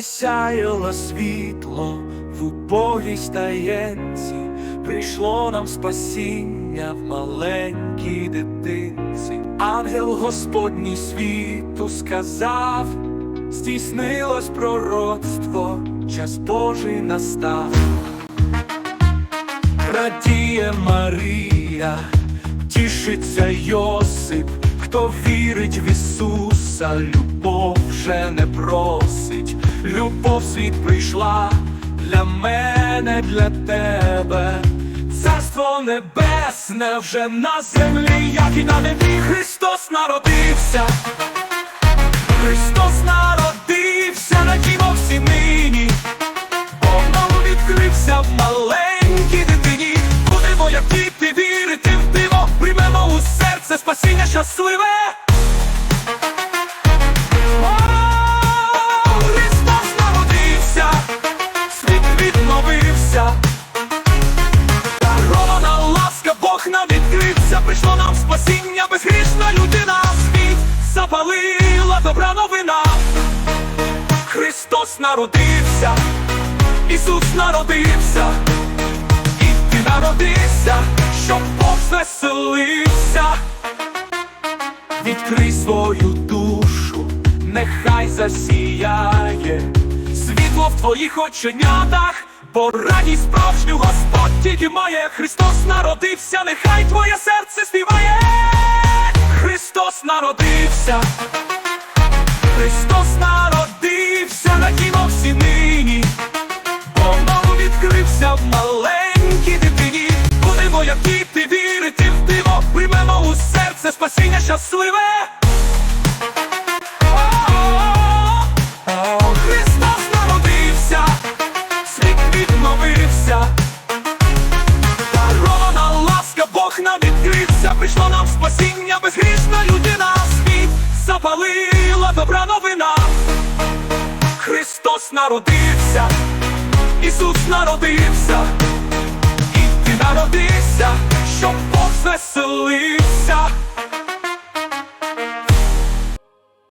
Сяяло світло в убогій таєнці, прийшло нам спасіння в маленькій дитинці. Ангел Господній світу сказав, здійснилось пророцтво, час Божий настав. Радіє Марія, тішиться Йосип, хто вірить в Ісуса, любов вже не просить, любов світ прийшла для мене, для тебе. Царство небесне вже на землі, як і на небі Христос народився. Христос народився, радімо всі нині. Бог відкрився в маленькій дитині. Будемо, як діти, вірити в диво, приймемо у серце спасіння щасливе. Нам відкрився, прийшло нам спасіння, безгрішна людина, світ запалила добра новина. Христос народився, Ісус народився, і ти народився, щоб Бог. Відкрий свою душу, нехай засіяє світло в твоїх оченятах, бо радість справжню Господь тільки має. Христос народився, нехай твоє серце співає. Христос народився. Христос народився, радімо всі нині, Бог нам відкрився в маленькій дитині. Будемо, як діти, вірити в диво, приймемо у серце спасіння щасливе. Прийшло нам спасіння, безгрішна людина, світ запалила добра новина. Христос народився, Ісус народився,